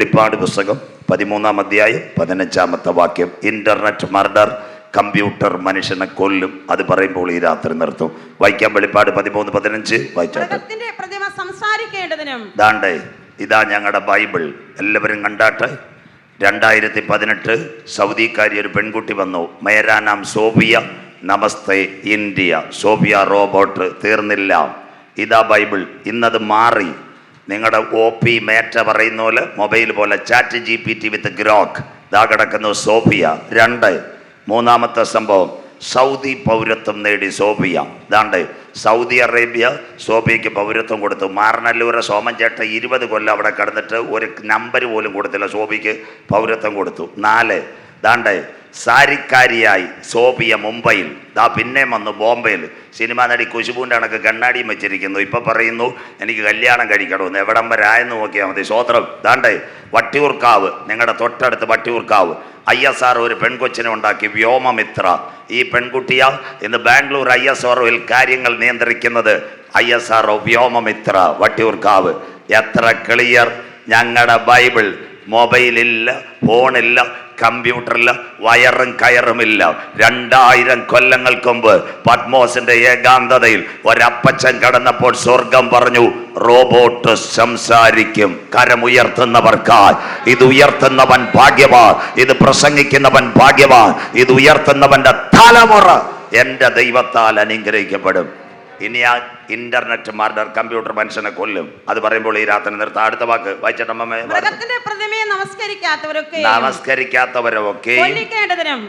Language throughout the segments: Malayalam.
വെളിപ്പാട് പുസ്തകം പതിമൂന്നാം അധ്യായം പതിനഞ്ചാമത്തെ വാക്യം. ഇന്റർനെറ്റ് മർഡർ കമ്പ്യൂട്ടർ മനുഷ്യനെ കൊല്ലും. അത് പറയുമ്പോൾ ഈ രാത്രി നിർത്തും. വായിക്കാം വെളിപ്പാട് പതിമൂന്ന് പതിനഞ്ച്. വായിച്ചാട്ടെ ദാണ്ടേ ഇതാ ഞങ്ങളുടെ ബൈബിൾ. എല്ലാവരും കണ്ടാട്ടെ? രണ്ടായിരത്തി പതിനെട്ട് സൗദിക്കാരി ഒരു പെൺകുട്ടി വന്നു. മേരാനാം Sophia namaste India. Sophia robot തീർന്നില്ല. ഇതാ ബൈബിൾ. ഇന്നത് മാറി. നിങ്ങളുടെ ഒ പി മേറ്റ പറയുന്ന പോലെ മൊബൈൽ പോലെ chat G P T with Grok ഇതാ കിടക്കുന്നു സോഫിയ. രണ്ട്. മൂന്നാമത്തെ സംഭവം സൗദി പൗരത്വം നേടി സോഫിയ. ഇതാണ്ട് സൗദി അറേബ്യ സോഫിയയ്ക്ക് പൗരത്വം കൊടുത്തു. മാറനല്ലൂരെ സോമൻ ചേട്ട ഇരുപത് കൊല്ലം അവിടെ കിടന്നിട്ട് ഒരു നമ്പർ പോലും കൊടുത്തില്ല സോഫിക്ക് പൗരത്വം കൊടുത്തു. നാല് ദാണ്ട് സാരിക്കാരിയായി സോഫിയ മുംബൈയിൽ. ദാ പിന്നെ വന്ന് ബോംബെയിൽ. സിനിമാ നടി കുശുബുവിന്റെ കണക്ക് കണ്ണാടിയും വെച്ചിരിക്കുന്നു. ഇപ്പൊ പറയുന്നു എനിക്ക് കല്യാണം കഴിക്കണമെന്ന് എവിടം വരെ ആയെന്ന് നോക്കിയാൽ മതി സ്വോത്രം ദാണ്ട് വട്ടിയൂർക്കാവ് നിങ്ങളുടെ തൊട്ടടുത്ത് വട്ടിയൂർക്കാവ്. ഐ എസ് ആർ ഒരു പെൺകൊച്ചിനെ ഉണ്ടാക്കി വ്യോമമിത്ര. ഈ പെൺകുട്ടിയ ഇന്ന് ബാംഗ്ലൂർ ഐ എസ് ആർഒയിൽ കാര്യങ്ങൾ നിയന്ത്രിക്കുന്നത്. I S R Vyommitra Vattiyoorkavu. എത്ര ക്ലിയർ? ഞങ്ങളുടെ ബൈബിൾ മൊബൈലില്ല ഫോണില്ല കമ്പ്യൂട്ടറില്ല വയറും കയറുമില്ല. രണ്ടായിരം കൊല്ലങ്ങൾക്ക് മുമ്പ് പത്മോസിന്റെ ഏകാന്തതയിൽ ഒരപ്പച്ചൻ കടന്നപ്പോൾ സ്വർഗം പറഞ്ഞു റോബോട്ട് സംസാരിക്കും. കരമുയർത്തുന്നവർക്കായി. ഇത് ഉയർത്തുന്നവൻ ഭാഗ്യവാ ഇത് പ്രസംഗിക്കുന്നവൻ ഭാഗ്യവാ ഇത് ഉയർത്തുന്നവന്റെ തലമുറ എന്റെ ദൈവത്താൽ അനുഗ്രഹിക്കപ്പെടും. ഇനി ആ ഇന്റർനെറ്റ് മർഡർ കമ്പ്യൂട്ടർ മനുഷ്യനെ കൊല്ലും. അത് പറയുമ്പോൾ ഈ രാത്രി നിർത്താം. അടുത്ത വാക്ക്. വായിച്ചിട്ടമ്മേ നമസ്കരിക്കാത്തവരൊക്കെ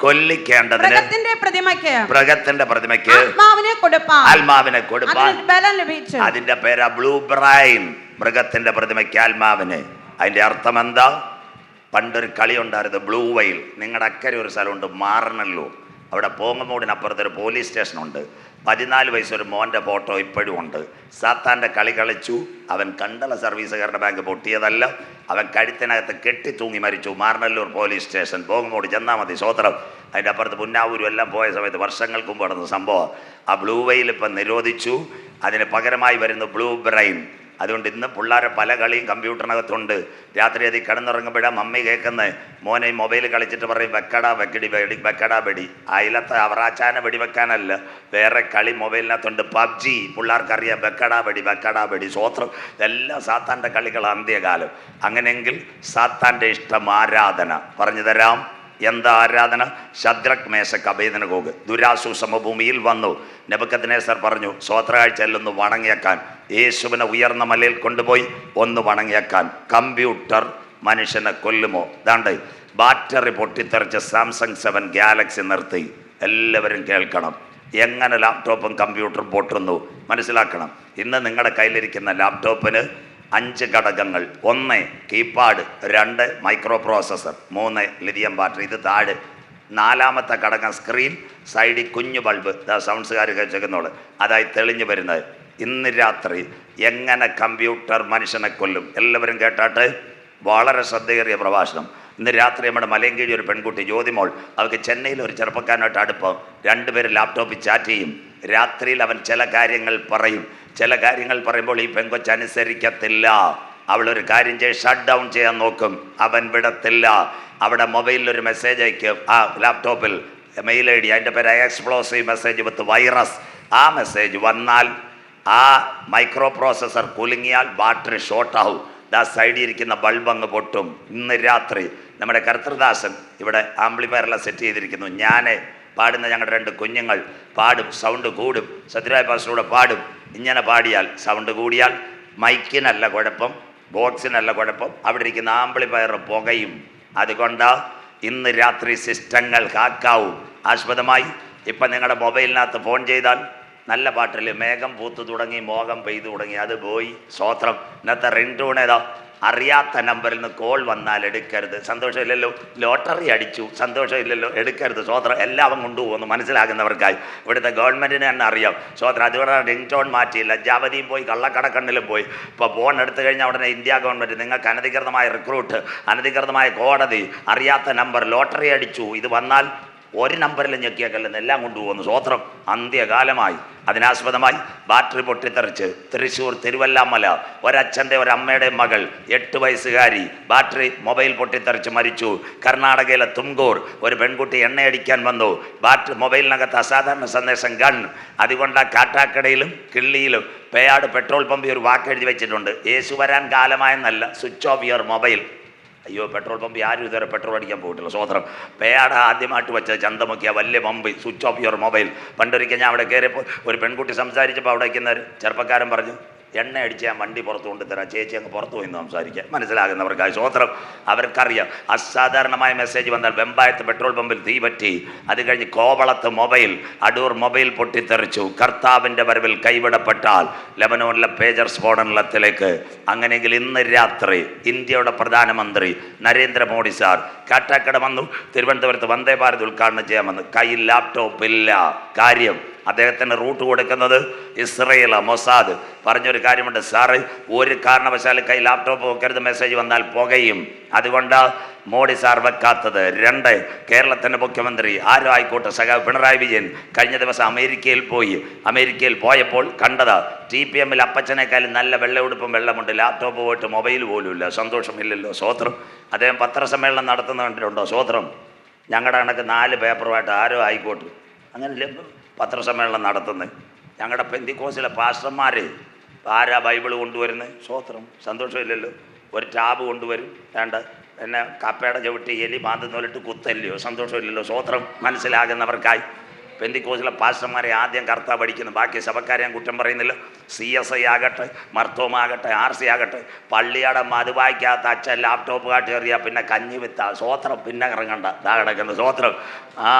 കൊല്ലിക്കേണ്ടതിനും പ്രതിമയ്ക്ക് മൃഗത്തിന്റെ പ്രതിമയ്ക്ക് ആത്മാവിനെ കൊടുപ്പാൻ ആത്മാവിനെ കൊടുപ്പാൻ അതിന് ബലം ലഭിച്ചു അതിന്റെ പേരാ ബ്ലൂ ബ്രൈൻ മൃഗത്തിന്റെ പ്രതിമയ്ക്ക് ആത്മാവിന്. അതിന്റെ അർത്ഥം എന്താ? പണ്ടൊരു കളി ഉണ്ടായിരുന്നു ബ്ലൂ വൈൽ നിങ്ങളുടെ അക്കരെ ഒരു സ്ഥലമുണ്ട് മാറണല്ലോ അവിടെ പോങ്ങമൂടിനപ്പുറത്ത് ഒരു പോലീസ് സ്റ്റേഷനുണ്ട്. പതിനാല് വയസ്സൊരു മോന്റെ ഫോട്ടോ ഇപ്പോഴും ഉണ്ട്. സാത്താന്റെ കളി കളിച്ചു. അവൻ കണ്ടല സർവീസുകാരുടെ ബാങ്ക് പൊട്ടിയതല്ല. അവൻ കഴുത്തിനകത്ത് കെട്ടി തൂങ്ങി മരിച്ചു. Maranallur police station. ബോങ്ങോട് ചെന്നാൽ മതി സ്വോത്രം അതിന്റെ അപ്പുറത്ത് പുന്നാവൂരും എല്ലാം പോയ സമയത്ത് വർഷങ്ങൾക്ക് മുമ്പ് നടന്ന സംഭവം. ആ ബ്ലൂ വെയിൽ ഇപ്പം നിരോധിച്ചു. അതിന് പകരമായി വരുന്ന ബ്ലൂ ബ്രൈൻ അതുകൊണ്ട് ഇന്ന് പിള്ളേരെ പല കളിയും കമ്പ്യൂട്ടറിനകത്തുണ്ട്. രാത്രി അതിൽ കിടന്നുറങ്ങുമ്പോഴാണ് മമ്മി കേൾക്കുന്നത് മോനെ മൊബൈൽ കളിച്ചിട്ട് പറയും വെക്കടാ വെക്കടി വെടി വെക്കടാ വെടി. അതിലത്തെ അവറാച്ചാന വെടി വെക്കാനല്ല വേറെ കളി മൊബൈലിനകത്തുണ്ട്. പബ്ജി. പിള്ളേർക്കറിയാം വെക്കടാ വെടി വെക്കടാ വെടി. സ്വോത്രം. എല്ലാം സാത്താന്റെ കളികൾ അന്ത്യകാലം. അങ്ങനെയെങ്കിൽ സാത്താന്റെ ഇഷ്ടം ആരാധന. പറഞ്ഞു തരാം. എന്താ ആരാധന ശദ്രക് മേശക്ക് അഭേദനകോഗ് ദുരാസു സമഭൂമിയിൽ വന്നു. നെബക്കത്തിനേസർ പറഞ്ഞു സ്വോത്രകാഴ്ചയിലൊന്ന് വണങ്ങിയേക്കാൻ. യേശുവിനെ ഉയർന്ന മലയിൽ കൊണ്ടുപോയി ഒന്ന് വണങ്ങിയേക്കാൻ. കമ്പ്യൂട്ടർ മനുഷ്യനെ കൊല്ലുമോ? ദാണ്ട് ബാറ്ററി പൊട്ടിത്തെറിച്ച് സാംസങ് സെവൻ ഗാലക്സി നിർത്തി. എല്ലാവരും കേൾക്കണം. എങ്ങനെ ലാപ്ടോപ്പും കമ്പ്യൂട്ടറും പൊട്ടുന്നു? മനസ്സിലാക്കണം. ഇന്ന് നിങ്ങളുടെ കയ്യിലിരിക്കുന്ന ലാപ്ടോപ്പിന് അഞ്ച് ഘടകങ്ങൾ. ഒന്ന് കീപാഡ് രണ്ട് മൈക്രോ പ്രോസസ്സർ മൂന്ന് ലിഥിയം ബാറ്ററി. ഇത് താഴെ. നാലാമത്തെ ഘടകം സ്ക്രീൻ സൈഡിൽ കുഞ്ഞു ബൾബ്. സൗണ്ട്സുകാർ വെച്ചേക്കുന്നോൾ അതായി തെളിഞ്ഞു വരുന്നത്. ഇന്ന് രാത്രി എങ്ങനെ കമ്പ്യൂട്ടർ മനുഷ്യനെ കൊല്ലും? എല്ലാവരും കേട്ടാട്ട്? വളരെ ശ്രദ്ധയേറിയ പ്രഭാഷണം. ഇന്ന് രാത്രി നമ്മുടെ മലയങ്കീഴി ഒരു പെൺകുട്ടി ജ്യോതിമോൾ അവർക്ക് ചെന്നൈയിൽ ഒരു ചെറുപ്പക്കാരനായിട്ട് അടുപ്പം. രണ്ടുപേരും ലാപ്ടോപ്പിൽ ചാറ്റ് ചെയ്യും. രാത്രിയിൽ അവൻ ചില കാര്യങ്ങൾ പറയും. ചില കാര്യങ്ങൾ പറയുമ്പോൾ ഈ പെങ്കൊച്ച് അനുസരിക്കത്തില്ല. അവളൊരു കാര്യം ചെയ്ത് ഷട്ട് ഡൗൺ ചെയ്യാൻ നോക്കും. അവൻ വിടത്തില്ല. അവിടെ മൊബൈലിൽ ഒരു മെസ്സേജ് അയക്കും. ആ ലാപ്ടോപ്പിൽ മെയിൽ ഐ ഡി അതിന്റെ പേര് എക്സ്പ്ലോസീവ് മെസ്സേജ് വിത്ത് വൈറസ് ആ മെസ്സേജ് വന്നാൽ ആ മൈക്രോ പ്രോസസ്സർ കുലുങ്ങിയാൽ ബാറ്ററി ഷോർട്ടാവും ആ ഇരിക്കുന്ന ബൾബ് അങ്ങ് പൊട്ടും. ഇന്ന് രാത്രി നമ്മുടെ കർത്തൃദാസൻ ഇവിടെ ആംപ്ലിഫയറെല്ലാം സെറ്റ് ചെയ്തിരിക്കുന്നു. ഞാൻ പാടുന്ന ഞങ്ങളുടെ രണ്ട് കുഞ്ഞുങ്ങൾ പാടും സൗണ്ട് കൂടും. സത്യരായ പാസ്റ്ററൂടെ പാടും. ഇങ്ങനെ പാടിയാൽ സൗണ്ട് കൂടിയാൽ മൈക്കിനല്ല കുഴപ്പം ബോക്സിനല്ല കുഴപ്പം അവിടെ ഇരിക്കുന്ന ആംപ്ലിഫയർ പുകയും. അതുകൊണ്ട് ഇന്ന് രാത്രി സിസ്റ്റങ്ങൾ കാക്കാവും. ആസ്പദമായി ഇപ്പം നിങ്ങളുടെ മൊബൈലിനകത്ത് ഫോൺ ചെയ്താൽ നല്ല പാട്ടിൽ മേഘം പൂത്തു തുടങ്ങി മോഹം പെയ്തു തുടങ്ങി അത് പോയി. സ്വോത്രം ഇന്നത്തെ റിംഗ് ടൂൺ ഏതാ? അറിയാത്ത നമ്പറിൽ നിന്ന് കോൾ വന്നാൽ എടുക്കരുത്. സന്തോഷമില്ലല്ലോ. ലോട്ടറി അടിച്ചു. സന്തോഷമില്ലല്ലോ. എടുക്കരുത്. സ്വോത്രം എല്ലാവരും കൊണ്ടുപോകുന്നു. മനസ്സിലാകുന്നവർക്കായി. ഇവിടുത്തെ ഗവൺമെന്റിനെ തന്നെ അറിയാം. സ്വോത്രം അതുകൊണ്ട് റിംഗ് ടോൺ മാറ്റിയില്ല. ജാവതിയും പോയി കള്ളക്കടക്കണ്ണിലും പോയി. ഇപ്പോൾ ഫോൺ എടുത്തു കഴിഞ്ഞാൽ ഉടനെ ഇന്ത്യ ഗവൺമെന്റ് നിങ്ങൾക്ക് അനധികൃതമായ റിക്രൂട്ട് അനധികൃതമായ കോടതി അറിയാത്ത നമ്പർ ലോട്ടറി അടിച്ചു. ഇത് വന്നാൽ ഒരു നമ്പറിൽ ഞെക്കിയേക്കല്ലെന്ന് എല്ലാം കൊണ്ടുപോകുന്നു. സ്വോത്രം അന്ത്യകാലമായി. അതിനാസ്പദമായി ബാറ്ററി പൊട്ടിത്തെറിച്ച് തൃശൂർ തിരുവല്ലാമല ഒരച്ഛന്റെ ഒരമ്മയുടെ മകൾ എട്ട് വയസ്സുകാരി ബാറ്ററി മൊബൈൽ പൊട്ടിത്തെറിച്ച് മരിച്ചു. കർണാടകയിലെ തുംകൂർ ഒരു പെൺകുട്ടി എണ്ണയടിക്കാൻ വന്നു. ബാറ്ററി മൊബൈലിനകത്ത് അസാധാരണ സന്ദേശം ഗൺ. അതുകൊണ്ട് ആ കാട്ടാക്കടയിലും കിള്ളിയിലും പേയാട് പെട്രോൾ പമ്പി ഒരു വാക്ക് എഴുതി വെച്ചിട്ടുണ്ട്. യേശു വരാൻ കാലമായെന്നല്ല സ്വിച്ച് ഓഫ് യുവർ മൊബൈൽ. അയ്യോ പെട്രോൾ പമ്പ് ആരും ഇതുവരെ പെട്രോൾ അടിക്കാൻ പോയിട്ടില്ല. സ്വോത്രം പേട ആദ്യമായിട്ട് വെച്ച ചന്തമുക്കിയ വലിയ pump switch off your mobile പണ്ടൊരിക്കൽ ഞാൻ അവിടെ കയറിയപ്പോൾ ഒരു പെൺകുട്ടി സംസാരിച്ചപ്പോൾ അവിടെ ഇരിക്കുന്ന ചെറുപ്പക്കാരൻ പറഞ്ഞു എണ്ണ അടിച്ച് ഞാൻ വണ്ടി പുറത്ത് കൊണ്ടുതരാം. ചേച്ചി അങ്ങ് പുറത്ത് പോയി സംസാരിക്കാം. മനസ്സിലാകുന്നവർക്കായി സ്വോത്രം അവർക്കറിയാം. അസാധാരണമായ മെസ്സേജ് വന്നാൽ വെമ്പായത്ത് പെട്രോൾ പമ്പിൽ തീ പറ്റി. അത് കഴിഞ്ഞ് കോവളത്ത് മൊബൈൽ അടൂർ മൊബൈൽ പൊട്ടിത്തെറിച്ചു. കർത്താവിന്റെ വരവിൽ കൈവിടപ്പെട്ടാൽ ലെബനോണിലെ പേജർ സ്ഫോടനത്തിലേക്ക്. അങ്ങനെയെങ്കിൽ ഇന്ന് രാത്രി ഇന്ത്യയുടെ പ്രധാനമന്ത്രി നരേന്ദ്രമോദി സാർ കാട്ടാക്കട വന്നു. തിരുവനന്തപുരത്ത് വന്ദേ ഭാരത് ഉദ്ഘാടനം ചെയ്യാൻ വന്നു കയ്യിൽ ലാപ്ടോപ്പ് ഇല്ല. കാര്യം അദ്ദേഹത്തിന് റൂട്ട് കൊടുക്കുന്നത് ഇസ്രയേൽ മൊസാദ്. പറഞ്ഞൊരു കാര്യമുണ്ട് സാറ് ഒരു കാരണവശാലും കൈ ലാപ്ടോപ്പ് വെക്കരുത് മെസ്സേജ് വന്നാൽ പുകയും. അതുകൊണ്ട് മോഡി സാർ വെക്കാത്തത്. രണ്ട് കേരളത്തിന്റെ മുഖ്യമന്ത്രി ആരും ആയിക്കോട്ടെ സഹ പിണറായി വിജയൻ കഴിഞ്ഞ ദിവസം അമേരിക്കയിൽ പോയി. അമേരിക്കയിൽ പോയപ്പോൾ കണ്ടത് ടി പി എമ്മിൽ അപ്പച്ചനേക്കാളും നല്ല വെള്ളയുടുപ്പും വെള്ളമുണ്ട്. ലാപ്ടോപ്പ് പോയിട്ട് മൊബൈൽ പോലുമില്ല സന്തോഷമില്ലല്ലോ സ്വോത്രം അദ്ദേഹം പത്രസമ്മേളനം നടത്തുന്ന കണ്ടിട്ടുണ്ടോ സ്വോത്രം ഞങ്ങളുടെ കണക്ക് നാല് പേപ്പറുമായിട്ട് ആരോ ആയിക്കോട്ടെ. അങ്ങനെ പത്രസമ്മേളനം നടത്തുന്നത്. ഞങ്ങളുടെ പെന്തിക്കോസിലെ പാസ്റ്റർമാർ ആരാ ബൈബിൾ കൊണ്ടുവരുന്നത് സ്വോത്രം. സന്തോഷമില്ലല്ലോ. ഒരു ടാബ് കൊണ്ടുവരും. വേണ്ട പിന്നെ കപ്പയുടെ ചവിട്ടി എലി മാന്തുന്നോലിട്ട് കുത്തല്ലയോ? സന്തോഷമില്ലല്ലോ. സ്വോത്രം മനസ്സിലാകുന്നവർക്കായി. പെന്തിക്കോസിലെ പാസ്റ്റർമാരെ ആദ്യം കർത്താവ് പഠിക്കുന്നു. ബാക്കി സഭക്കാരെ ഞാൻ കുറ്റം പറയുന്നില്ല. സി എസ് ഐ ആകട്ടെ മർത്തോമാകട്ടെ ആർ സി ആകട്ടെ. പള്ളിയുടെ മതുവായിക്കാത്ത അച്ഛൻ ലാപ്ടോപ്പ് കാട്ടി എറിയാ പിന്നെ കഞ്ഞി വിത്ത. സ്വോത്രം പിന്നെ ഇറങ്ങണ്ട. ഇതാ കിടക്കുന്നത് സ്വോത്രം. ആ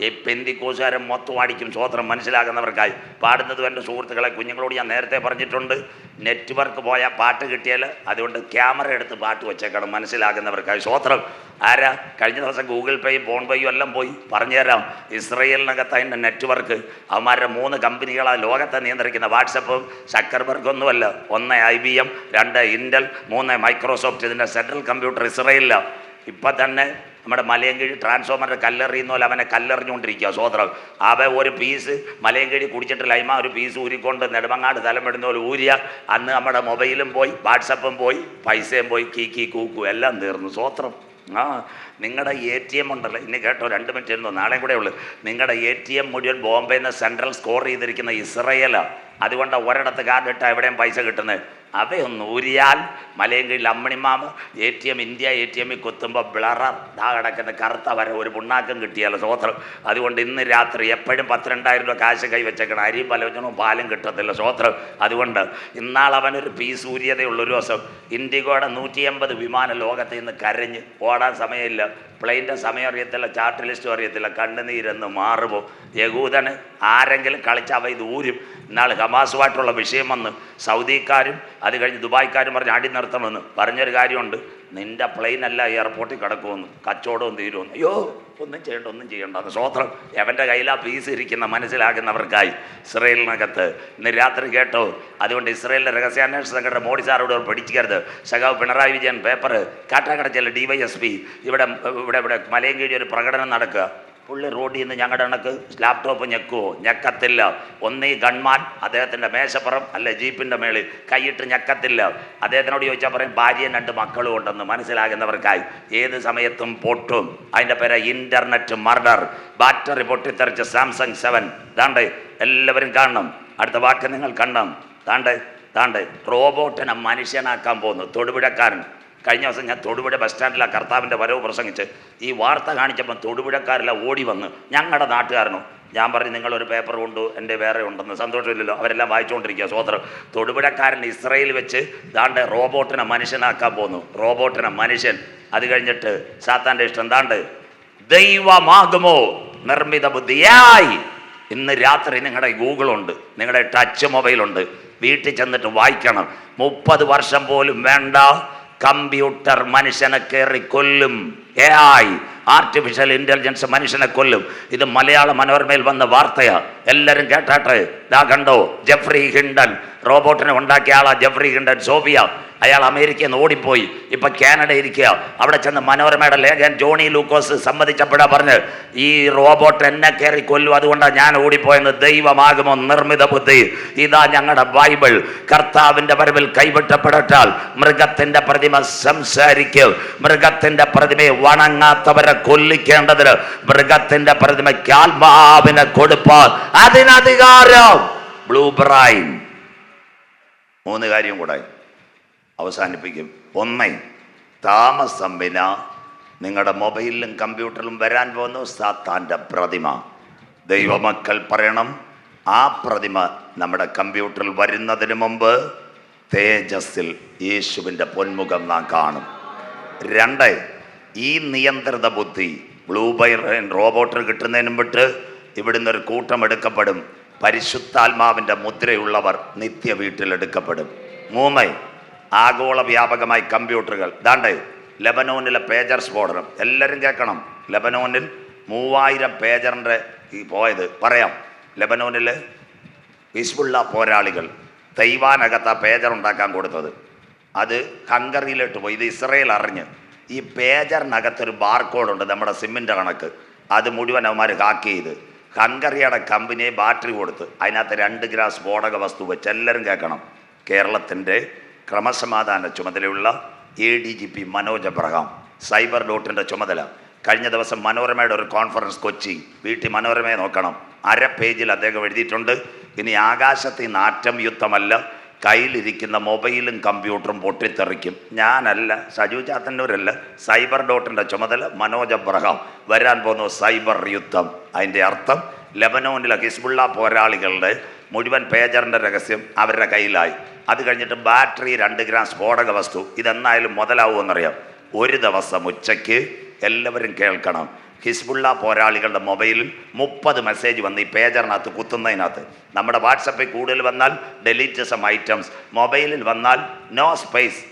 ഈ പെന്തിക്കോസുകാരൻ മൊത്തം അടിക്കും സ്വോത്രം മനസ്സിലാകുന്നവർക്കായി. പാടുന്നത് എന്റെ സുഹൃത്തുക്കളെ കുഞ്ഞുങ്ങളോട് ഞാൻ നേരത്തെ പറഞ്ഞിട്ടുണ്ട്. നെറ്റ്വർക്ക് പോയാൽ പാട്ട് കിട്ടിയാൽ അതുകൊണ്ട് ക്യാമറ എടുത്ത് പാട്ട് വെച്ചേക്കണം മനസ്സിലാകുന്നവർക്കായി. സ്വോത്രം. ആരാ? കഴിഞ്ഞ ദിവസം ഗൂഗിൾ പേയും ഫോൺ പേയും എല്ലാം പോയി. പറഞ്ഞുതരാം. ഇസ്രയേലിനകത്ത് അതിന്റെ നെറ്റ്വർക്ക്. അവന്മാരുടെ മൂന്ന് കമ്പനികളാണ് ലോകത്തെ നിയന്ത്രിക്കുന്ന വാട്സപ്പും സക്കർബർഗ് ഒന്നുമല്ല ഒന്ന് ഐ ബി എം രണ്ട് ഇൻഡൽ മൂന്ന് മൈക്രോസോഫ്റ്റ്. ഇതിന്റെ സെൻട്രൽ കമ്പ്യൂട്ടർ ഇസ്രയേലിലാണ്. ഇപ്പം തന്നെ നമ്മുടെ മലയൻകിഴി ട്രാൻസ്ഫോമറിന്റെ കല്ലെറിയുന്ന പോലെ അവനെ കല്ലെറിഞ്ഞുകൊണ്ടിരിക്കുക. സോദരം അവ ഒരു പീസ് മലയൻകിഴി കുടിച്ചിട്ട് ലൈമ ഒരു പീസ് ഊരിക്കൊണ്ട് നെടുമങ്ങാട് സ്ഥലം വിടുന്ന പോലെ ഊരിയ. അന്ന് നമ്മുടെ മൊബൈലും പോയി വാട്സപ്പും പോയി പൈസയും പോയി കീ കീ കൂക്കു എല്ലാം തീർന്നു. സോത്രം ആ നിങ്ങളുടെ എ ടി എം ഉണ്ടല്ലോ. ഇനി കേട്ടോ രണ്ട് മിനിറ്റ് ഇരുന്നോ നാളെയും കൂടെ ഉള്ളു. നിങ്ങളുടെ എ ടി എം മുഴുവൻ ബോംബെയിൽ നിന്ന് സെൻട്രൽ സ്കോർ ചെയ്തിരിക്കുന്ന ഇസ്രയേലാണ് അതുകൊണ്ട് ഒരിടത്ത് കാർഡ് ഇട്ടാൽ എവിടെയും പൈസ കിട്ടുന്നത് അവയൊന്ന് ഊരിയാൽ മലയൻകീഴിൽ അമ്മണിമാമ A T M India A T എമ്മിൽ കുത്തുമ്പോൾ ബ്ലറർ ദാ കിടക്കുന്ന കറുത്ത വര ഒരു പുണ്ണാക്കം കിട്ടിയാലോ സ്വോത്രം. അതുകൊണ്ട് ഇന്ന് രാത്രി എപ്പോഴും പത്തിരണ്ടായിരം രൂപ കാശ് കൈ വെച്ചേക്കണം അരിയും പലവചനവും പാലും കിട്ടത്തില്ല സ്വോത്രം. അതുകൊണ്ട് ഇന്നാൾ പി സൂര്യതയുള്ളൊരു ദിവസം. ഇൻഡിഗോയുടെ നൂറ്റി എൺപത് വിമാനം ലോകത്ത് നിന്ന് കരഞ്ഞ് ഓടാൻ സമയമില്ല. പ്ലെയിന്റെ സമയം അറിയത്തില്ല ചാർട്ട് ലിസ്റ്റും അറിയത്തില്ല. കണ്ണുനീരെന്ന് മാറുമോ? യകൂദന് ആരെങ്കിലും കളിച്ച് അവ ഇത് ഊരും. ഇന്നാൾ ഹമാസുമായിട്ടുള്ള വിഷയം വന്ന് സൗദിക്കാരും അത് കഴിഞ്ഞ് ദുബായ്ക്കാർ പറഞ്ഞ് അടി നിർത്തണമെന്ന്. പറഞ്ഞൊരു കാര്യമുണ്ട്. നിന്റെ പ്ലെയിൻ അല്ല എയർപോർട്ടിൽ കിടക്കുമെന്ന്. കച്ചവടവും തീരുമെന്ന്. അയ്യോ ഒന്നും ചെയ്യണ്ട ഒന്നും ചെയ്യണ്ട സ്വോത്രം എവന്റെ കയ്യിലാ പീസ് ഇരിക്കുന്ന മനസ്സിലാക്കുന്നവർക്കായി ഇസ്രയേലിനകത്ത്. ഇന്ന് രാത്രി കേട്ടോ. അതുകൊണ്ട് ഇസ്രയേലിലെ രഹസ്യാന്വേഷണ സംഘടന മോഡി സാറോട് പഠിക്കരുത് സഖാവ് പിണറായി വിജയൻ പേപ്പർ കാട്ടാക്കടച്ചല്ല ഡി വൈ എസ് പി. ഇവിടെ ഇവിടെ ഇവിടെ മലയൻകീഴി ഒരു പ്രകടനം നടക്കുക. പുള്ളി റോഡിൽ നിന്ന് ഞങ്ങളുടെ കണക്ക് ലാപ്ടോപ്പ് ഞെക്കുവോ? ഞെക്കത്തില്ല. ഒന്നീ ഗൺമാൻ അദ്ദേഹത്തിന്റെ മേശപ്പുറം അല്ലെ ജീപ്പിന്റെ മേളിൽ കൈയിട്ട് ഞെക്കത്തില്ല. അദ്ദേഹത്തിനോട് ചോദിച്ചാൽ പറയും ഭാര്യയും രണ്ട് മക്കളും ഉണ്ടെന്ന് മനസ്സിലാകുന്നവർക്കായി ഏത് സമയത്തും പൊട്ടും. അതിന്റെ പേര് ഇന്റർനെറ്റ് മർഡർ ബാറ്ററി പൊട്ടിത്തെറിച്ച സാംസങ് സെവൻ താണ്ട് എല്ലാവരും കാണണം. അടുത്ത വാക്ക് നിങ്ങൾ കണ്ണം താണ്ട് താണ്ട് റോബോട്ടിനെ മനുഷ്യനാക്കാൻ പോകുന്നു. തൊടുപുഴക്കാരൻ. കഴിഞ്ഞ ദിവസം ഞാൻ തൊടുപുഴ ബസ് സ്റ്റാൻഡിലാണ് കർത്താവിന്റെ വരവ് പ്രസംഗിച്ച് ഈ വാർത്ത കാണിച്ചപ്പം തൊടുപുഴക്കാരെല്ലാം ഓടി വന്ന് ഞങ്ങളുടെ നാട്ടുകാരനോ ഞാൻ പറഞ്ഞു നിങ്ങളൊരു പേപ്പർ കൊണ്ട് എന്റെ വേറെ ഉണ്ടെന്ന് സന്തോഷമില്ലല്ലോ അവരെല്ലാം വായിച്ചുകൊണ്ടിരിക്കുക സ്വോത്രം തൊടുപുഴക്കാരൻ ഇസ്രയേൽ വെച്ച് ദാണ്ട് റോബോട്ടിനെ മനുഷ്യനാക്കാൻ പോന്നു റോബോട്ടിനെ മനുഷ്യൻ. അത് കഴിഞ്ഞിട്ട് സാത്താന്റെ ഇഷ്ടം ദാണ്ട് ദൈവമാകുമോ നിർമ്മിത ബുദ്ധിയായി? ഇന്ന് രാത്രി നിങ്ങളുടെ ഗൂഗിളുണ്ട് നിങ്ങളുടെ ടച്ച് മൊബൈലുണ്ട് വീട്ടിൽ ചെന്നിട്ട് വായിക്കണം. മുപ്പത് വർഷം പോലും വേണ്ട കമ്പ്യൂട്ടർ മനുഷ്യനെ കയറി കൊല്ലും. എ ഐ ആർട്ടിഫിഷ്യൽ ഇന്റലിജൻസ് മനുഷ്യനെ കൊല്ലും. ഇത് മലയാള മനോരമയിൽ വന്ന വാർത്തയാ. എല്ലാവരും കേട്ടാട്ടെ? ദാ കണ്ടോ? ജെഫ്രി ഹിണ്ടൻ റോബോട്ടിനെ ഉണ്ടാക്കിയ ആളാ ജെഫ്രി ഹിണ്ടൻ സോഫിയ. അയാൾ അമേരിക്കയിൽ നിന്ന് ഓടിപ്പോയി. ഇപ്പൊ കാനഡ ഇരിക്കുക. അവിടെ ചെന്ന് മനോരമയുടെ ലേഖൻ ജോണി ലൂക്കോസ് സമ്മതിച്ചപ്പോഴാ പറഞ്ഞ് ഈ റോബോട്ട് എന്നെ കയറി കൊല്ലും. അതുകൊണ്ടാണ് ഞാൻ ഓടിപ്പോയെന്ന് ദൈവമാകുമോ നിർമ്മിത ബുദ്ധി? ഇതാ ഞങ്ങളുടെ ബൈബിൾ. കർത്താവിന്റെ വരവിൽ കൈവിട്ടപ്പെടട്ടാൽ മൃഗത്തിന്റെ പ്രതിമ സംസാരിക്കും മൃഗത്തിന്റെ പ്രതിമയെ വണങ്ങാത്തവരെ കൊല്ലിക്കേണ്ടതിന് മൃഗത്തിന്റെ പ്രതിമയ്ക്ക് ആത്മാവിനെ കൊടുപ്പാൻ അതിനധികാരം. Blue brine. മൂന്ന് കാര്യം കൂടെ. അവസാനിപ്പിക്കും. ഒന്ന് താമസം വിന നിങ്ങളുടെ മൊബൈലിലും കമ്പ്യൂട്ടറിലും വരാൻ പോകുന്നു സാത്താന്റെ പ്രതിമ. ദൈവമക്കൾ പറയണം ആ പ്രതിമ നമ്മുടെ കമ്പ്യൂട്ടറിൽ വരുന്നതിന് മുമ്പ് തേജസ്സിൽ യേശുവിന്റെ പൊന്മുഖം നാം കാണും. രണ്ട് ഈ നിയന്ത്രിത ബുദ്ധി ബ്ലൂ ബൈർ റോബോട്ടിൽ കിട്ടുന്നതിന് വിട്ട് ഇവിടുന്ന് ഒരു കൂട്ടം എടുക്കപ്പെടും. പരിശുദ്ധാത്മാവിന്റെ മുദ്രയുള്ളവർ നിത്യ വീട്ടിലെടുക്കപ്പെടും മൂന്ന് ആഗോള വ്യാപകമായി കമ്പ്യൂട്ടറുകൾ. ദാണ്ട് ലബനോനിലെ പേജർ സ്ഫോടനം എല്ലാവരും കേൾക്കണം. ലബനോനിൽ മൂവായിരം പേജറിന്റെ ഈ പോയത്. പറയാം ലെബനോനിൽ ഹിസ്ബുള്ള പോരാളികൾ തൈവാനകത്ത് ആ പേജർ ഉണ്ടാക്കാൻ കൊടുത്തത്. അത് ഹംഗറിയിലോട്ട് പോയി. ഇത് ഇസ്രയേൽ അറിഞ്ഞ്. ഈ പേജറിനകത്തൊരു ബാർകോഡുണ്ട് നമ്മുടെ സിമ്മിന്റെ കണക്ക്. അത് മുഴുവൻ അവന്മാർ ഹാക്ക് ചെയ്ത് ഹംഗറിയുടെ കമ്പനിയെ ബാറ്ററി കൊടുത്ത് അതിനകത്ത് രണ്ട് ഗ്രാം സ്ഫോടക വസ്തു വെച്ച് എല്ലാവരും കേൾക്കണം. കേരളത്തിന്റെ ക്രമസമാധാന ചുമതലയുള്ള A D G P Manoj Abraham cyber ഡോട്ടിന്റെ ചുമതല. കഴിഞ്ഞ ദിവസം മനോരമയുടെ ഒരു കോൺഫറൻസ് കൊച്ചി വീട്ടിൽ മനോരമയെ നോക്കണം. അര പേജിൽ അദ്ദേഹം എഴുതിയിട്ടുണ്ട് ഇനി ആകാശത്ത് ഈ നാറ്റം യുദ്ധമല്ല കയ്യിലിരിക്കുന്ന മൊബൈലും കമ്പ്യൂട്ടറും പൊട്ടിത്തെറിക്കും. ഞാനല്ല സജു ചാത്തന്നൂരല്ല സൈബർ ഡോട്ടിന്റെ ചുമതല മനോജ് അബ്രഹാം. വരാൻ പോകുന്ന സൈബർ യുദ്ധം. അതിന്റെ അർത്ഥം ലെബനോനിലെ ഹിസ്ബുള്ള പോരാളികളുടെ മുഴുവൻ പേജറിന്റെ രഹസ്യം അവരുടെ കയ്യിലായി. അത് കഴിഞ്ഞിട്ട് ബാറ്ററി രണ്ട് ഗ്രാം സ്ഫോടക വസ്തു. ഇതെന്നായാലും മുതലാവുമെന്നറിയാം. ഒരു ദിവസം ഉച്ചയ്ക്ക് എല്ലാവരും കേൾക്കണം. ഹിസ്ബുള്ള പോരാളികളുടെ മൊബൈലിൽ മുപ്പത് മെസ്സേജ് വന്ന് ഈ പേജറിനകത്ത് കുത്തുന്നതിനകത്ത്. നമ്മുടെ വാട്സപ്പിൽ കൂടുതൽ വന്നാൽ ഡെലീറ്റ് സം ഐറ്റംസ് മൊബൈലിൽ വന്നാൽ നോ സ്പേസ്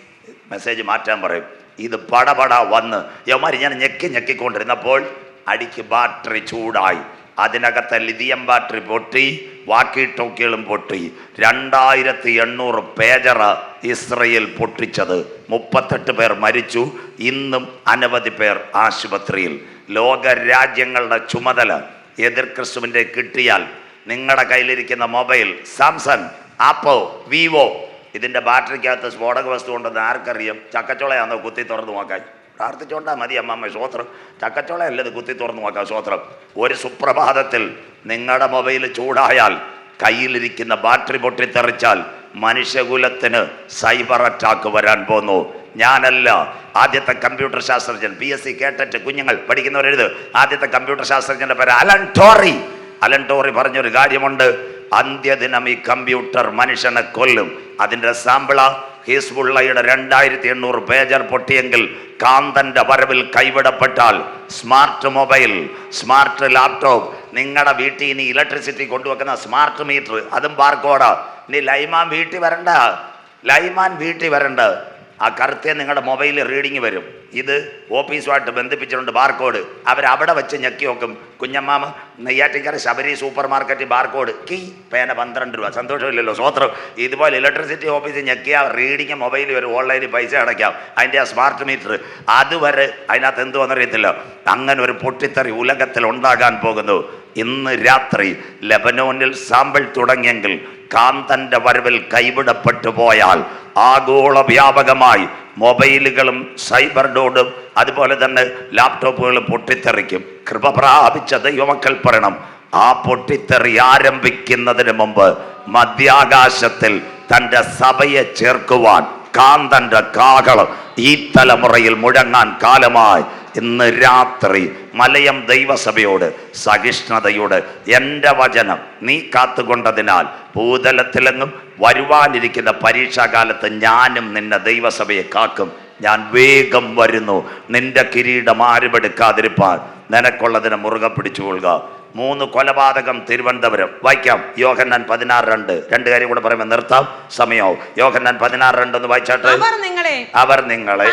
മെസ്സേജ് മാറ്റാൻ പറയും. ഇത് പടപട വന്ന്. യവന്മാർ ഞാൻ ഞെക്കി ഞെക്കിക്കൊണ്ടിരുന്നപ്പോൾ അടിക്ക് ബാറ്ററി ചൂടായി. അതിനകത്തെ ലിഥിയം ബാറ്ററി പൊട്ടി വാക്കി ടോക്കികളും പൊട്ടി. രണ്ടായിരത്തി എണ്ണൂറ് പേജറ ഇസ്രയേൽ പൊട്ടിച്ചത്. മുപ്പത്തെട്ട് പേർ മരിച്ചു. ഇന്നും അനവധി പേർ ആശുപത്രിയിൽ. ലോക രാജ്യങ്ങളുടെ ചുമതല എതിർ ക്രിസ്തുവിന്റെ കിട്ടിയാൽ നിങ്ങളുടെ കയ്യിലിരിക്കുന്ന മൊബൈൽ സാംസങ് ആപ്പോ വിവോ ഇതിന്റെ ബാറ്ററിക്കകത്ത് സ്ഫോടക വസ്തു ഉണ്ടെന്ന് ആർക്കറിയാം? ചക്കച്ചോളയാണോ കുത്തി തുറന്നു നോക്കാൻ? പ്രാർത്ഥിച്ചോണ്ടാ മതി അമ്മമ്മ സ്വോത്രം. ചക്കച്ചോളയല്ലത് കുത്തി തുറന്നു നോക്കാം സ്വോത്രം. ഒരു സുപ്രഭാതത്തിൽ നിങ്ങളുടെ മൊബൈൽ ചൂടായാൽ കയ്യിലിരിക്കുന്ന ബാറ്ററി പൊട്ടിത്തെറിച്ചാൽ മനുഷ്യകുലത്തിന് സൈബർ അറ്റാക്ക് വരാൻ പോന്നു. ഞാനല്ല ആദ്യത്തെ കമ്പ്യൂട്ടർ ശാസ്ത്രജ്ഞൻ. പി എസ് സി കേട്ടിട്ട് കുഞ്ഞുങ്ങൾ പഠിക്കുന്നവരെഴുത്. ആദ്യത്തെ കമ്പ്യൂട്ടർ ശാസ്ത്രജ്ഞന്റെ പേര് അലൻ ടോറി. അലൻ ടോറി പറഞ്ഞൊരു കാര്യമുണ്ട്. അന്ത്യദിനം ഈ കമ്പ്യൂട്ടർ മനുഷ്യനെ കൊല്ലും. അതിന്റെ സാമ്പിള ഹിസ്ബുള്ളയുടെ രണ്ടായിരത്തി എണ്ണൂറ് പേജർ പൊട്ടിയെങ്കിൽ കാന്തന്റെ വരവിൽ കൈവിടപ്പെട്ടാൽ സ്മാർട്ട് മൊബൈൽ സ്മാർട്ട് ലാപ്ടോപ്പ് നിങ്ങളുടെ വീട്ടിൽ ഇനി ഇലക്ട്രിസിറ്റി കൊണ്ടുവെക്കുന്ന സ്മാർട്ട് മീറ്റർ അതും ബാർകോഡാ ഇനി ലൈമാൻ വീട്ടിൽ വരണ്ട ലൈമാൻ വീട്ടിൽ വരണ്ട. ആ കറുത്തെ നിങ്ങളുടെ മൊബൈലിൽ റീഡിങ് വരും. ഇത് ഓഫീസുമായിട്ട് ബന്ധിപ്പിച്ചിട്ടുണ്ട് ബാർകോഡ്. അവരവിടെ വെച്ച് ഞെക്കി നോക്കും കുഞ്ഞമ്മാമ Neyyattinkara Sabari super market barcode. Key പേന പന്ത്രണ്ട് രൂപ. സന്തോഷമില്ലല്ലോ സ്വത്രം. ഇതുപോലെ ഇലക്ട്രിസിറ്റി ഓഫീസിൽ ഞെക്കിയാൽ റീഡിങ് മൊബൈലിൽ വരും. ഓൺലൈനിൽ പൈസ അടയ്ക്കാം. അതിന്റെ ആ സ്മാർട്ട് മീറ്റർ. അതുവരെ അതിനകത്ത് എന്തുവെന്നറിയത്തില്ല? അങ്ങനെ ഒരു പൊട്ടിത്തെറി ഉലകത്തിൽ ഉണ്ടാകാൻ പോകുന്നു. ഇന്ന് രാത്രി ലബനോനിൽ സാമ്പിൾ തുടങ്ങിയെങ്കിൽ കാന്തന്റെ വരവിൽ കൈവിടപ്പെട്ടു പോയാൽ ആഗോള വ്യാപകമായി മൊബൈലുകളും സൈബർ ഡോഡും അതുപോലെ തന്നെ ലാപ്ടോപ്പുകളും പൊട്ടിത്തെറിക്കും. കൃപ പ്രാപിച്ച ദൈവമക്കൾ പറയണം ആ പൊട്ടിത്തെറി ആരംഭിക്കുന്നതിന് മുമ്പ് മധ്യാകാശത്തിൽ തന്റെ സഭയെ ചേർക്കുവാൻ കാന്തന്റെ കാഹളം ഈ തലമുറയിൽ മുഴങ്ങാൻ കാലമായി. ഇന്ന് രാത്രി മലയം ദൈവസഭയോട് സഹിഷ്ണുതയോട് എന്റെ വചനം നീ കാത്തുകൊണ്ടതിനാൽ ഭൂതലത്തിലെങ്ങും വരുവാനിരിക്കുന്ന പരീക്ഷാകാലത്ത് ഞാനും നിന്നെ ദൈവസഭയെ കാക്കും. ഞാൻ വേഗം വരുന്നു. നിന്റെ കിരീടം ആരുമെടുക്കാതിരിപ്പാൻ നിനക്കുള്ളതിനെ മുറുകെ പിടിച്ചുകൊള്ളുക മൂന്ന് കൊലപാതകം തിരുവനന്തപുരം. വായിക്കാം. യോഹന്നാൻ പതിനാറ് രണ്ട്. രണ്ട് കാര്യം കൂടെ പറയുമ്പോൾ നിർത്താം. സമയമാവും യോഹന്നാൻ പതിനാറ് രണ്ട് ഒന്ന് വായിച്ചാട്ടെ? അവർ നിങ്ങളെ അവർ നിങ്ങളെ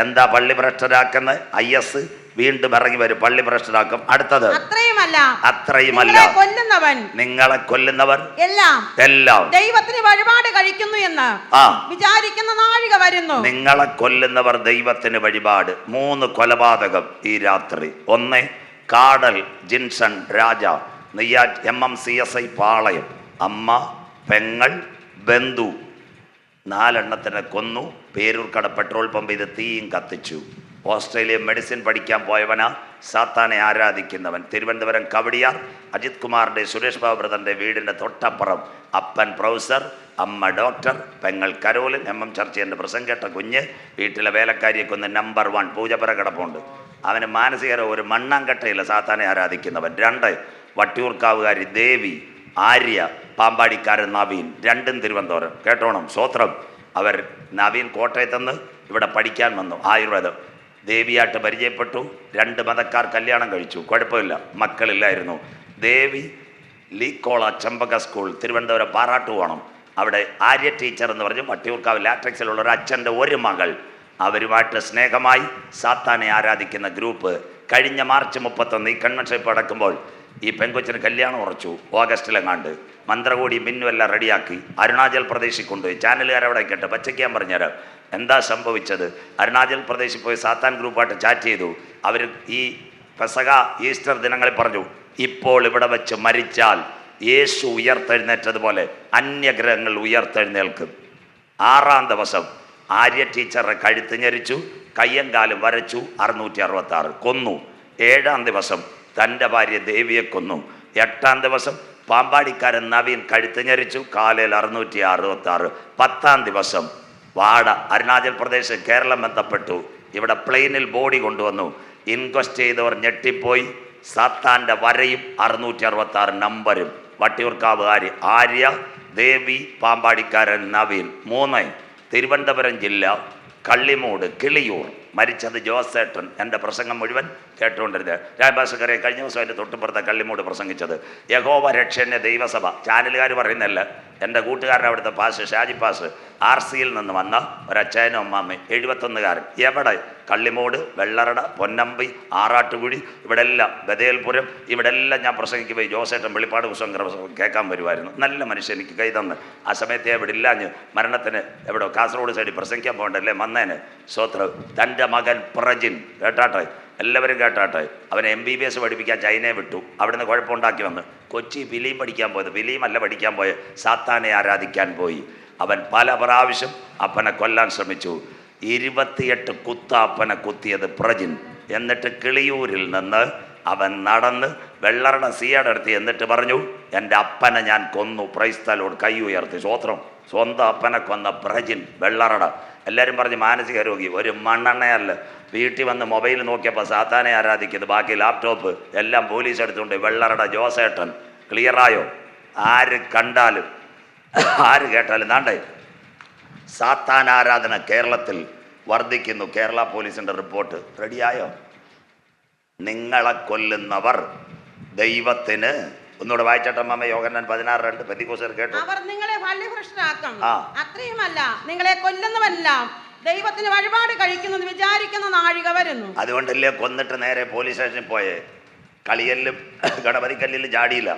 എന്താ പള്ളി ഭ്രഷ്ടരാക്കുന്നത് ഐ എസ് വീണ്ടും ഇറങ്ങി വരും. പള്ളി പ്രശ്നമാക്കും. അടുത്തത്. അത്രയുമല്ല. അത്രയുമല്ല. നിങ്ങളെ കൊല്ലുന്നവൻ. നിങ്ങളെ കൊല്ലുന്നവർ എല്ലാം. എല്ലാം. ദൈവത്തിന് വഴിപാട് കഴിക്കുന്നു എന്ന്. വിചാരിക്കുന്ന നാഴിക വരുന്നു. നിങ്ങളെ കൊല്ലുന്നവർ ദൈവത്തിന് വഴിപാട്. മൂന്ന് കൊലപാതകം ഈ രാത്രി. ഒന്ന് കാടൽ Jinson Raja നെയ്യാ M M C S I Palayam. അമ്മ പെങ്ങൾ ബന്ധു. നാലെണ്ണത്തിനെ കൊന്നു. പേരൂർക്കട പെട്രോൾ പമ്പ് ഇത് തീയും കത്തിച്ചു. ഓസ്ട്രേലിയ മെഡിസിൻ പഠിക്കാൻ പോയവനാ. സാത്താനെ ആരാധിക്കുന്നവൻ. തിരുവനന്തപുരം കവടിയാർ അജിത് കുമാറിന്റെ സുരേഷ് ബാബു ബ്രദറിന്റെ വീടിന്റെ തൊട്ടപ്പുറം അപ്പൻ പ്രൊഫസർ അമ്മ ഡോക്ടർ പെങ്ങൾ കരോലിൻ എം എം ചർച്ചയുടെ പ്രസംഗം കേട്ട കുഞ്ഞ് വീട്ടിലെ വേലക്കാരിയെ കൊന്ന് നമ്പർ വൺ പൂജപ്പുര കിടപ്പുണ്ട്. അവന് മാനസികര ഒരു മണ്ണാങ്കട്ടയില്ല സാത്താനെ ആരാധിക്കുന്നവൻ. രണ്ട് വട്ടിയൂർക്കാവുകാരി ദേവി ആര്യ പാമ്പാടിക്കാരൻ നവീൻ. രണ്ടും തിരുവനന്തപുരം. കേട്ടോണം? സ്വോത്രം അവർ നവീൻ കോട്ടയത്തുനിന്ന് ഇവിടെ പഠിക്കാൻ വന്നു. ആയുർവേദം. ദേവിയായിട്ട് പരിചയപ്പെട്ടു. രണ്ട് മതക്കാർ കല്യാണം കഴിച്ചു. കുഴപ്പമില്ല. മക്കളില്ലായിരുന്നു. ദേവി ലീക്കോള ചമ്പക സ്കൂൾ തിരുവനന്തപുരം പാറാട്ടുകോണം അവിടെ ആര്യ ടീച്ചർ എന്ന് പറഞ്ഞ് വട്ടിയൂർക്കാവ് ലാട്രിക്സിലുള്ള ഒരു അച്ഛന്റെ ഒരു മകൾ അവരുമായിട്ട് സ്നേഹമായി സാത്താനെ ആരാധിക്കുന്ന ഗ്രൂപ്പ് കഴിഞ്ഞ മാർച്ച് മുപ്പത്തൊന്ന് ഈ കൺവെൻഷൻ ഇപ്പോൾ അടക്കുമ്പോൾ ഈ പെങ്കൊച്ചിന് കല്യാണം ഉറച്ചു. ഓഗസ്റ്റിലെങ്ങാണ്ട് മന്ത്രകൂടി മിന്നു എല്ലാം റെഡിയാക്കി അരുണാചൽ പ്രദേശിൽ കൊണ്ടുപോയി. ചാനലുകാരവിടെ കേട്ട് ഞാൻ പറഞ്ഞുതരാം എന്താ സംഭവിച്ചത്? അരുണാചൽ പ്രദേശിൽ പോയി സാത്താൻ ഗ്രൂപ്പായിട്ട് ചാറ്റ് ചെയ്തു. അവർ ഈ പെസക ഈസ്റ്റർ ദിനങ്ങളിൽ പറഞ്ഞു ഇപ്പോൾ ഇവിടെ വെച്ച് മരിച്ചാൽ യേശു ഉയർത്തെഴുന്നേറ്റതുപോലെ അന്യഗ്രഹങ്ങൾ ഉയർത്തെഴുന്നേൽക്കും. ആറാം ദിവസം ആര്യ ടീച്ചറെ കഴുത്ത് ഞെരിച്ചു കയ്യങ്കാലും വരച്ചു അറുന്നൂറ്റി അറുപത്തി കൊന്നു. ഏഴാം ദിവസം തന്റെ ഭാര്യ ദേവിയെ കൊന്നു. എട്ടാം ദിവസം പാമ്പാടിക്കാരൻ നവീൻ കഴുത്ത് ഞെരിച്ചു. കാലിൽ അറുന്നൂറ്റി അറുപത്തി ആറ് പത്താം ദിവസം വാട അരുണാചൽ പ്രദേശ് കേരളം ബന്ധപ്പെട്ടു. ഇവിടെ പ്ലെയിനിൽ ബോഡി കൊണ്ടുവന്നു. ഇൻക്വസ്റ്റ് ചെയ്തവർ ഞെട്ടിപ്പോയി. സാത്താന്റെ വരയും അറുന്നൂറ്റി അറുപത്തി ആറ് നമ്പരും. വട്ടിയൂർക്കാവ് ആര്യ ആര്യ ദേവി പാമ്പാടിക്കാരൻ നവീൻ മൂന്ന്. തിരുവനന്തപുരം ജില്ല കള്ളിമൂട് കിളിയൂർ. മരിച്ചത് ജോസേട്ടൻ. എന്റെ പ്രസംഗം മുഴുവൻ കേട്ടുകൊണ്ടിരുന്നത്. രാജഭാഷകരെ കഴിഞ്ഞ ദിവസം എന്റെ തൊട്ടുപുറത്തെ കള്ളിമൂട് പ്രസംഗിച്ചത്. യഹോവ രക്ഷന്റെ ദൈവസഭ. ചാനലുകാർ പറയുന്നല്ല എന്റെ കൂട്ടുകാരൻ അവിടുത്തെ പാസ് ഷാജി പാസ് ആർ സിയിൽ നിന്ന് വന്ന ഒരച്ഛനും അമ്മാമ്മയും എഴുപത്തൊന്നുകാരൻ. എവിടെ? കള്ളിമൂട് വെള്ളറട പൊന്നമ്പി ആറാട്ടുകുഴി ഇവിടെ എല്ലാം ബദേൽപുരം ഇവിടെ എല്ലാം ഞാൻ പ്രസംഗിക്കുമ്പോൾ ജോസേട്ടൻ വെളിപ്പാട് പുസ്തകം കേൾക്കാൻ വരുമായിരുന്നു. നല്ല മനുഷ്യൻ എനിക്ക് കൈ തന്ന്. ആ സമയത്ത് എവിടെ ഇല്ലാഞ്ഞ് മരണത്തിന് എവിടെ കാസർഗോഡ് സൈഡിൽ പ്രസംഗിക്കാൻ പോകണ്ടല്ലേ? മന്നേനെ സ്വത്ര തന്റെ മകൻ പ്രജിൻ. കേട്ടാട്ടെ? എല്ലാവരും കേട്ടാട്ടെ? അവൻ എം ബി ബി എസ് പഠിപ്പിക്കാൻ ചൈനയെ വിട്ടു. അവിടുന്ന് കുഴപ്പമുണ്ടാക്കി വന്ന് കൊച്ചി ഫിലിം പഠിക്കാൻ പോയത്. ഫിലിം അല്ല പഠിക്കാൻ പോയ. സാത്താനെ ആരാധിക്കാൻ പോയി. അവൻ പല പ്രാവശ്യം അപ്പനെ കൊല്ലാൻ ശ്രമിച്ചു. ഇരുപത്തിയെട്ട് കുത്ത അപ്പനെ കുത്തിയത് പ്രജിൻ. എന്നിട്ട് കിളിയൂരിൽ നിന്ന് അവൻ നടന്ന് വെള്ളറട സിയുടെ അടുത്ത് എന്നിട്ട് പറഞ്ഞു എന്റെ അപ്പനെ ഞാൻ കൊന്നു. പ്രൈസ്തലോട് കൈ ഉയർത്തി. സ്വോത്രം. സ്വന്തം അപ്പനെ കൊന്ന പ്രജിൻ വെള്ളറട. എല്ലാവരും പറഞ്ഞ് മാനസിക രോഗി. ഒരു മണ്ണെണ്ണയല്ല. വീട്ടിൽ വന്ന് മൊബൈൽ നോക്കിയപ്പോൾ സാത്താനെ ആരാധിക്കുന്നത് ബാക്കി ലാപ്ടോപ്പ് എല്ലാം പോലീസ് എടുത്തുകൊണ്ട് വെള്ളറട ജോസേട്ടൻ. ക്ലിയറായോ ആര് കണ്ടാലും ആര് കേട്ടാലും നാണ്ടേ? സാത്താൻ ആരാധന കേരളത്തിൽ വർദ്ധിക്കുന്നു. കേരള പോലീസിന്റെ റിപ്പോർട്ട് റെഡിയായോ? നിങ്ങളെ കൊല്ലുന്നവർ ദൈവത്തിന് ഒന്നുകൂടെ വായിച്ചട്ടമ്മ യോഗന്നാൻ പതിനാറ് രണ്ട് പെന്തിക്കോസർ കേട്ടു. അവർ നിങ്ങളെ ഫലഭൃഷ്ടനാക്കും. അത്രയുമല്ല നിങ്ങളെ കൊല്ലുന്നവല്ല ദൈവത്തിന് വഴിപാട് കഴിക്കുന്നു വിചാരിക്കുന്ന നാഴിക വരുന്നു. അതുകൊണ്ടല്ലേ കൊന്നിട്ട് നേരെ പോലീസ് സ്റ്റേഷനിൽ പോയേ? കളിയല്ലും ഗണപതിക്കല്ലിലും ചാടിയില്ല.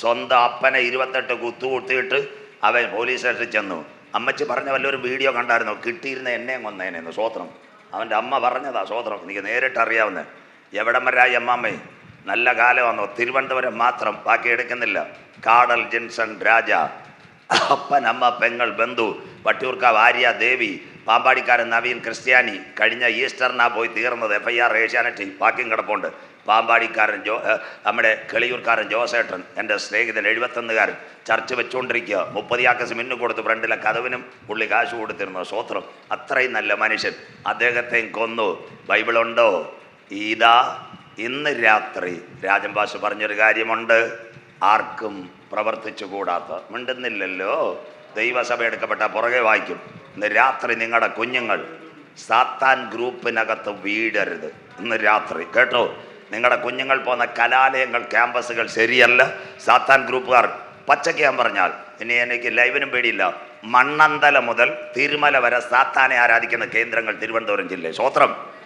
സ്വന്തം അപ്പനെ ഇരുപത്തെട്ട് കുത്തു കുത്തിയിട്ട് അവൻ പോലീസ് സ്റ്റേഷനിൽ ചെന്നു. അമ്മച്ചി പറഞ്ഞ വല്ലൊരു വീഡിയോ കണ്ടായിരുന്നോ? കിട്ടിയിരുന്ന എന്നെയും കൊന്നേനെന്ന് സ്വോത്രം. അവന്റെ അമ്മ പറഞ്ഞതാ സ്വോത്രം. എനിക്ക് നേരിട്ട് അറിയാവുന്ന എവിടം വരായി അമ്മാമ്മേ നല്ല കാലം വന്നു തിരുവനന്തപുരം മാത്രം ബാക്കി എടുക്കുന്നില്ല. കാടൽ ജിൻസൺ രാജ അപ്പൻ അമ്മ പെങ്ങൾ ബന്ധു വട്ടിയൂർക്കാവ് ആര്യ ദേവി പാമ്പാടിക്കാരൻ നവീൻ ക്രിസ്ത്യാനി കഴിഞ്ഞ ഈസ്റ്ററിനാ പോയി തീർന്നത് എഫ് ഐ ആർ ഏഷ്യാനെറ്റ് ബാക്കിയും കിടപ്പുണ്ട്. പാമ്പാടിക്കാരൻ ജോ നമ്മുടെ കിളിയൂർക്കാരൻ ജോസേട്ടൻ എന്റെ സ്നേഹിതൻ എഴുപത്തൊന്നുകാരൻ ചർച്ച വെച്ചുകൊണ്ടിരിക്കുക മുപ്പതിയാക്കസ് മിന്നു കൊടുത്ത് ഫ്രണ്ടിലെ കഥവിനും പുള്ളി കാശ് കൊടുത്തിരുന്നു. സ്വത്രം അത്രയും നല്ല മനുഷ്യൻ. അദ്ദേഹത്തെയും കൊന്നു. ബൈബിളുണ്ടോ? ഇതാ ഇന്ന് രാത്രി രാജൻ ഭാഷ പറഞ്ഞൊരു കാര്യമുണ്ട്. ആർക്കും പ്രവർത്തിച്ചു കൂടാത്ത മിണ്ടുന്നില്ലല്ലോ. ദൈവസഭ എടുക്കപ്പെട്ട പുറകെ വായിക്കും. ഇന്ന് രാത്രി നിങ്ങളുടെ കുഞ്ഞുങ്ങൾ സാത്താൻ ഗ്രൂപ്പിനകത്ത് വീടരുത് ഇന്ന് രാത്രി. കേട്ടോ? നിങ്ങളുടെ കുഞ്ഞുങ്ങൾ പോകുന്ന കലാലയങ്ങൾ ക്യാമ്പസുകൾ ശരിയല്ല. സാത്താൻ ഗ്രൂപ്പുകാർ പച്ചയ്ക്ക് ഞാൻ പറഞ്ഞാൽ ഇനി എനിക്ക് ലൈവിനും പേടിയില്ല. മണ്ണന്തല മുതൽ തിരുമല വരെ സാത്താനെ ആരാധിക്കുന്ന കേന്ദ്രങ്ങൾ തിരുവനന്തപുരം ജില്ലയിൽ സ്വോത്രം